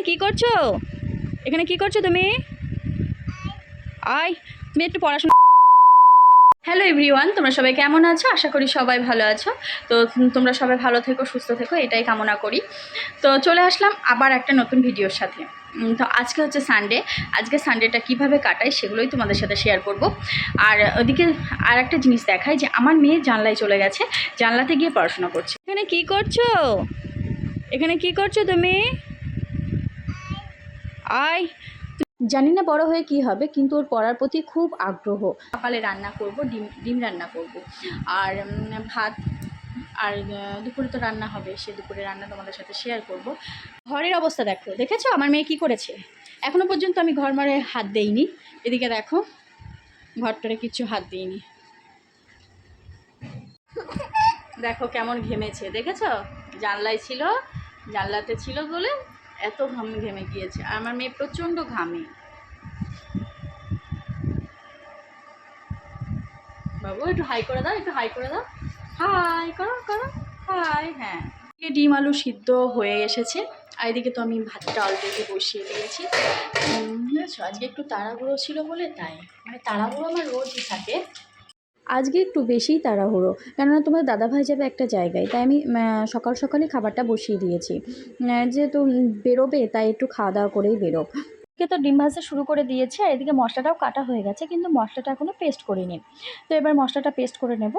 এখানে কি করছ? এখানে কি করছ তুমি? আয় তুমি একটু পড়াশোনা হ্যালো এভরিওয়ান তোমরা সবাই কেমন আছো? আশা করি সবাই ভালো আছো। তো তোমরা সবাই ভালো থেকো সুস্থ থেকো এটাই কামনা করি। তো চলে আসলাম আবার একটা নতুন ভিডিওর সাথে। তো আজকে হচ্ছে সানডে আজকে সানডেটা কীভাবে কাটাই সেগুলোই তোমাদের সাথে শেয়ার করব। আর ওদিকে আর একটা জিনিস দেখায় যে আমার মেয়ে জানলায় চলে গেছে জানলাতে গিয়ে পড়াশোনা করছে। এখানে কি করছ? এখানে কি করছ তুমি? আয়। জানি না বড় হয়ে কি হবে কিন্তু ওর পড়ার প্রতি খুব আগ্রহ। সকালে রান্না করব ডিম ডিম রান্না করব। আর ভাত আর দুপুরে তো রান্না হবে সে দুপুরে রান্না তোমাদের সাথে শেয়ার করব। ঘরের অবস্থা দেখো দেখেছ? আমার মেয়ে কি করেছে? এখনও পর্যন্ত আমি ঘর মারে হাত দেইনি। এদিকে দেখো ঘরটারে কিচ্ছু হাত দিইনি। দেখো কেমন ঘেমেছে দেখেছ? জানলায় ছিল জানলাতে ছিল বলে এত ঘাম ঘেমে গিয়েছে। আর আমার মেয়ে প্রচণ্ড ঘামে। বাবু, একটু হাই করে দাও, একটু হাই করে দাও। হাই করো করো। হাই হ্যাঁ। ডিম আলু সিদ্ধ হয়ে এসেছে। আর এদিকে তো আমি ভাতটা অলরেডি বসিয়ে দিয়েছি। বুঝেছ? আজকে একটু তাড়াহুড়ো ছিল বলে তাই। মানে তাড়াহুড়ো আমার রোজই থাকে। আজকে একটু বেশিই তাড়াহুড়ো। কেননা তোমার দাদাভাই যাবে একটা জায়গায়, তাই আমি সকাল সকালে খাবারটা বসিয়ে দিয়েছি। যেহেতু বেরোবে, তাই একটু খাওয়া দাওয়া করেই বেরোব। তো ডিম ভাজা শুরু করে দিয়েছে, আর এদিকে মশলাটাও কাটা হয়ে গেছে, কিন্তু মশলাটা এখনও পেস্ট করিনি। তো এবার মশলাটা পেস্ট করে নেব।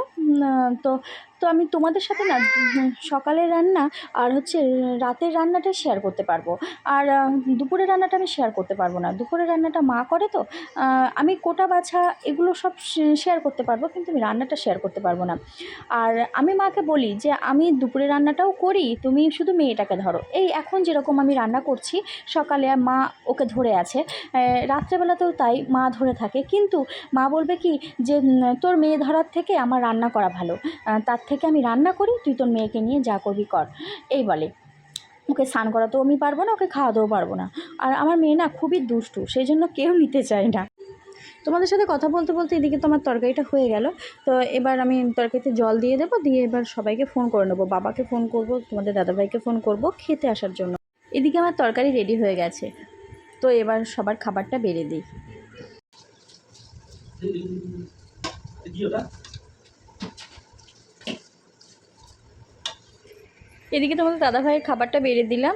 তো তো আমি তোমাদের সাথে না সকালের রান্না আর হচ্ছে রাতের রান্নাটা শেয়ার করতে পারব। আর দুপুরের রান্নাটা আমি শেয়ার করতে পারব না। দুপুরের রান্নাটা মা করে তো আমি কোটা বাছা এগুলো সব শেয়ার করতে পারব, কিন্তু আমি রান্নাটা শেয়ার করতে পারব না। আর আমি মাকে বলি যে, আমি দুপুরে রান্নাটাও করি, তুমি শুধু মেয়েটাকে ধরো। এই এখন যেরকম আমি রান্না করছি, সকালে মা ওকে ধরে আছে রাত্রেবেলাতেও তাই মা ধরে থাকে। কিন্তু মা বলবে কি যে তোর মেয়ে ধরার থেকে আমার রান্না করা ভালো। তার থেকে আমি রান্না করি তুই তোর মেয়েকে নিয়ে যা করবি কর এই বলে ওকে স্নান করাতেও আমি পারব না ওকে খাওয়াতেও পারব না আর আমার মেয়ে না খুবই দুষ্টু সেই জন্য কেউ নিতে চায় না তোমাদের সাথে কথা বলতে বলতে এদিকে তো আমার তরকারিটা হয়ে গেল তো এবার আমি তরকারিতে জল দিয়ে দেবো দিয়ে এবার সবাইকে ফোন করে নেব বাবাকে ফোন করব তোমাদের দাদাভাইকে ফোন করব খেতে আসার জন্য এদিকে আমার তরকারি রেডি হয়ে গেছে তো এবার সবার খাবারটা বেড়ে দিই এদিকে তোমাদের দাদাভাইয়ের খাবারটা বেড়ে দিলাম।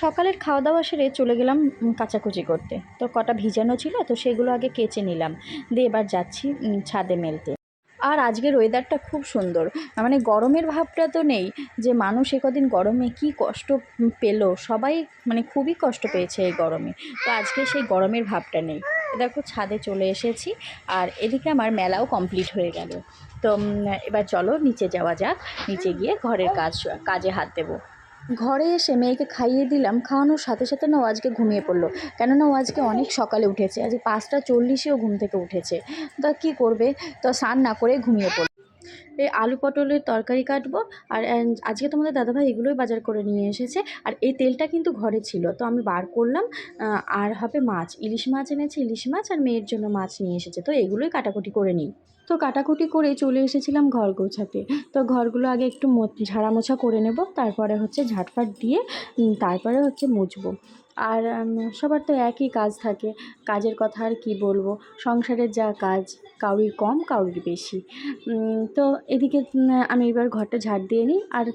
সকালের খাওয়া দাওয়া সেরে চলে গেলাম কাচাকুচি করতে। তো কটা ভিজানো ছিল, তো সেগুলো আগে কেচে নিলাম। দিয়ে এবার যাচ্ছি ছাদে মেলতে। আর আজকের ওয়েদারটা খুব সুন্দর। মানে গরমের ভাবটা তো নেই যে, মানুষ একদিন গরমে কি কষ্ট পেল? সবাই মানে খুবই কষ্ট পেয়েছে এই গরমে। তো আজকে সেই গরমের ভাবটা নেই। দেখো ছাদে চলে এসেছি আর এদিকে আমার মেলাও কমপ্লিট হয়ে গেল। তো এবার চলো নিচে যাওয়া যাক, নিচে গিয়ে ঘরের কাজ, কাজে হাত দেবো। ঘরে এসে মেয়েকে খাইয়ে দিলাম, খাওয়ানোর সাথে সাথে না ও আজকে ঘুমিয়ে পড়ল। কেননা ও আজকে অনেক সকালে উঠেছে আজকে পাঁচটা চল্লিশেও ঘুম থেকে উঠেছে। তা কী করবে? তো স্নান না করে ঘুমিয়ে পড়ল। এই আলু পটলের তরকারি কাটবো। আর আজকে তোমাদের দাদাভাই এগুলোই বাজার করে নিয়ে এসেছে। আর এই তেলটা কিন্তু ঘরে ছিল। তো আমি বার করলাম আর হবে মাছ। ইলিশ মাছ এনেছে, ইলিশ মাছ আর মেয়ের জন্য মাছ নিয়ে এসেছে। তো এগুলোই কাটাকুটি করে নিই। তো কাটাকুটি করে চলে এসেছিলাম ঘর গোছাতে। তো ঘরগুলো আগে একটু ঝাড়া মোছা করে নেব, তারপরে হচ্ছে ঝাটফাট দিয়ে তারপরে হচ্ছে মুছবো। আর সবার তো একই কাজ থাকে। কাজের কথা আর কি বলব? সংসারের যা কাজ, কাউরির কম, কাউরির বেশি। তো এদিকে আমি এবার ঘরটা ঝাড় দিয়ে নিই। আর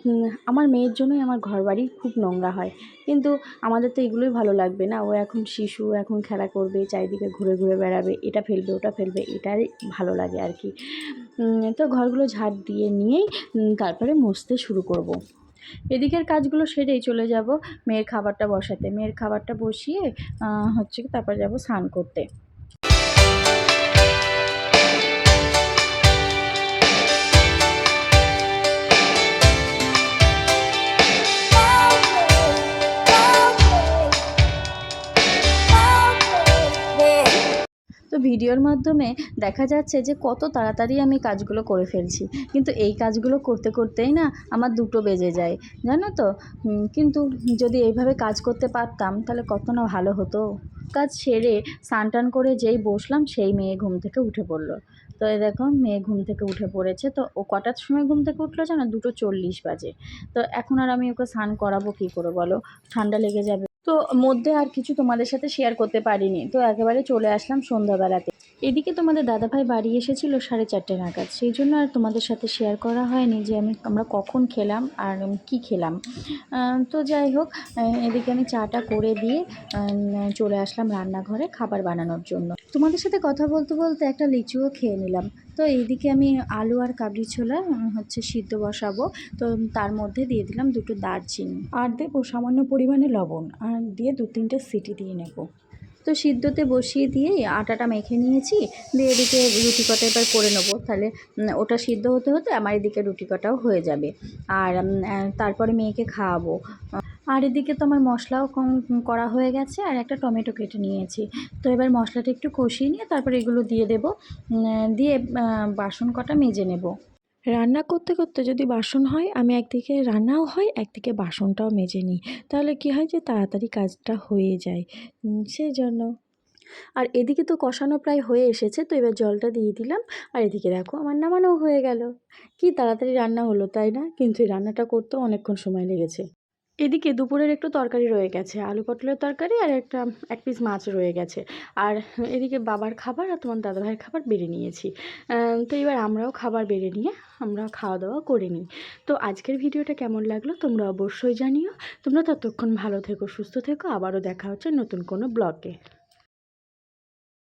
আমার মেয়ের জন্যই আমার ঘর বাড়ি খুব নোংরা হয়। কিন্তু আমাদের তো এগুলোই ভালো লাগবে না। ও এখন শিশু এখন খেলা করবে, চারিদিকে ঘুরে ঘুরে বেড়াবে, এটা ফেলবে, ওটা ফেলবে, এটাই ভালো লাগে আর কি। তো ঘরগুলো ঝাড় দিয়ে নিয়েই তারপরে মুছতে শুরু করব। এদিকের কাজগুলো সেরেই চলে যাব। মেয়ের খাবারটা বসাতে। মেয়ের খাবারটা বসিয়ে হচ্ছে তারপর যাব স্নান করতে। ভিডিওর মাধ্যমে দেখা যাচ্ছে যে কত তাড়াতাড়ি আমি কাজগুলো করে ফেলছি। কিন্তু এই কাজগুলো করতে করতেই না আমার দুটো বেজে যায়, জানো তো? কিন্তু যদি এইভাবে কাজ করতে পারতাম তাহলে কত না ভালো হতো। কাজ সেরে স্নান টান করে যেই বসলাম সেই মেয়ে ঘুম থেকে উঠে পড়ল। তো এই দেখো, মেয়ে ঘুম থেকে উঠে পড়েছে। তো ও কটার সময় ঘুম থেকে উঠল জানো? দুটো চল্লিশ বাজে। তো এখন আর আমি ওকে স্নান করাবো কী করে বলো? ঠান্ডা লেগে যাবে। তো মধ্যে আর কিছু তোমাদের সাথে শেয়ার করতে পারিনি। তো একেবারে চলে আসলাম সন্ধ্যাবেলাতে। এদিকে তোমাদের দাদাভাই বাড়ি এসেছিল সাড়ে চারটে নাগাদ। সেই জন্য আর তোমাদের সাথে শেয়ার করা হয়নি যে আমি আমরা কখন খেলাম আর কি খেলাম। তো যাই হোক এদিকে আমি চাটা করে দিয়ে চলে আসলাম রান্নাঘরে খাবার বানানোর জন্য। তোমাদের সাথে কথা বলতে বলতে একটা লিচুও খেয়ে নিলাম। তো এইদিকে আমি আলু আর কাবলি ছোলা হচ্ছে সিদ্ধ বসাবো। তো তার মধ্যে দিয়ে দিলাম দুটো দারচিনি। আর দেবো সামান্য পরিমাণে লবণ। আর দিয়ে দু তিনটে সিটি দিয়ে নেব। তো সিদ্ধতে বসিয়ে দিয়ে আটাটা মেখে নিয়েছি। দিয়ে এদিকে রুটি কটা এবার করে নেব। তাহলে ওটা সিদ্ধ হতে হতে আমার এদিকে রুটি কটাও হয়ে যাবে। আর তারপরে মেয়েকে খাওয়াবো। আর এদিকে তো আমার মশলাও কম- করা হয়ে গেছে। আর একটা টমেটো কেটে নিয়েছি। তো এবার মশলাটা একটু কষিয়ে নিয়ে তারপর এগুলো দিয়ে দেবো। দিয়ে বাসন কটা মেজে নেব। রান্না করতে করতে যদি বাসন হয়, আমি একদিকে রান্নাও হয়, একদিকে বাসনটাও মেজে নিই। তাহলে কি হয় যে তাড়াতাড়ি কাজটা হয়ে যায়। সেই জন্য আর এদিকে তো কষানো প্রায় হয়ে এসেছে, তো এবার জলটা দিয়ে দিলাম। আর এদিকে দেখো, আমার নামানো হয়ে গেল। কি তাড়াতাড়ি রান্না হলো, তাই না? কিন্তু এই রান্নাটা করতেও অনেকক্ষণ সময় লেগেছে। এদিকে দুপুরের একটু তরকারি রয়ে গেছে, আলু পটলের তরকারি আর একটা, এক পিস মাছ রয়ে গেছে। আর এদিকে বাবার খাবার আর তোমার দাদাভাইয়ের খাবার বেড়ে নিয়েছি। তো এবার আমরাও খাবার বেড়ে নিয়ে আমরা খাওয়া দাওয়া করে নিই। তো আজকের ভিডিওটা কেমন লাগল তোমরা অবশ্যই জানিও। তোমরা ততক্ষণ ভালো থেকো, সুস্থ থেকো। আবারও দেখা হচ্ছে নতুন কোনো ব্লগে।